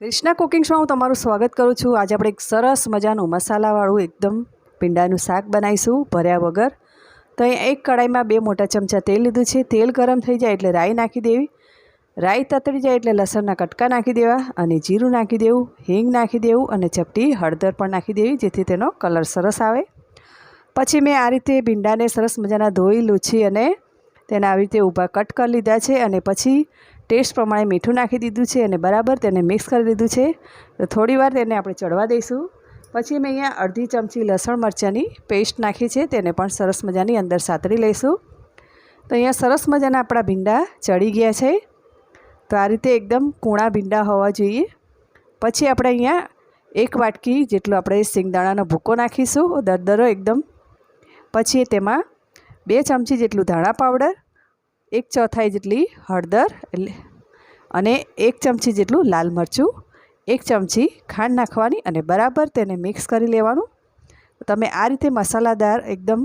Krishna cooking શોમાં હું તમારું સ્વાગત કરું છું. આજે આપણે એક સરસ મજાનું મસાલાવાળું એકદમ પીંડાનું શાક બનાવીશું ભર્યા વગર. તો અહીં એક કડાઈમાં બે મોટા ચમચા તેલ લીધું છે. તેલ ગરમ થઈ જાય એટલે રાઈ નાખી દેવી. રાઈ તતડી જાય એટલે લસણના કટકા નાખી દેવા અને જીરું નાખી દેવું, હિંગ નાખી દેવું અને ચપટી હળદર પણ નાખી દેવી જેથી તેનો કલર સરસ આવે. પછી મેં આ રીતે ભીંડાને સરસ મજાના ધોઈ, લૂછી અને તેને આવી રીતે ઊભા કટ કરી લીધા છે અને પછી ટેસ્ટ પ્રમાણે મીઠું નાખી દીધું છે અને બરાબર તેને મિક્સ કરી દીધું છે. તો થોડીવાર તેને આપણે ચડવા દઈશું. પછી મેં અહીંયા અડધી ચમચી લસણ મરચાંની પેસ્ટ નાખી છે, તેને પણ સરસ મજાની અંદર સાતરી લઈશું. તો અહીંયા સરસ મજાના આપણા ભીંડા ચડી ગયા છે. તો આ રીતે એકદમ કૂણા ભીંડા હોવા જોઈએ. પછી આપણે અહીંયા એક વાટકી જેટલું આપણે સિંગદાણાનો ભૂકો નાખીશું. દરદરો એકદમ. પછી તેમાં બે ચમચી જેટલું ધાણા પાવડર એક ચોથાઈ જેટલી હળદર એટલે અને એક ચમચી જેટલું લાલ મરચું, એક ચમચી ખાંડ નાખવાની અને બરાબર તેને મિક્સ કરી લેવાનું. તમે આ રીતે મસાલાદાર એકદમ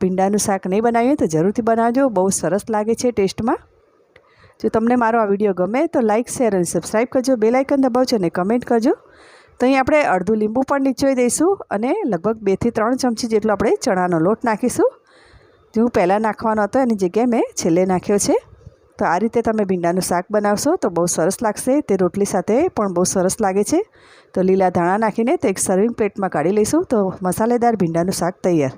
ભીંડાનું શાક નહીં બનાવ્યું તો જરૂરથી બનાવજો, બહુ સરસ લાગે છે ટેસ્ટમાં. જો તમને મારો આ વીડિયો ગમે તો લાઇક શેર અને સબસ્ક્રાઈબ કરજો બે લાઇકન દબાવજો અને કમેન્ટ કરજો. તો અહીં આપણે અડધું લીંબુ પણ નીચોઈ દઈશું અને લગભગ બેથી ત્રણ ચમચી જેટલો આપણે ચણાનો લોટ નાખીશું. જે હું પહેલાં નાખવાનો હતો, એની જગ્યાએ મેં છેલ્લે નાખ્યો છે. તો આ રીતે તમે ભીંડાનું શાક બનાવશો તો બહુ સરસ લાગશે. તે રોટલી સાથે પણ બહુ સરસ લાગે છે. તો લીલા ધાણા નાખીને તે એક સર્વિંગ પ્લેટમાં કાઢી લઈશું. તો મસાલેદાર ભીંડાનું શાક તૈયાર.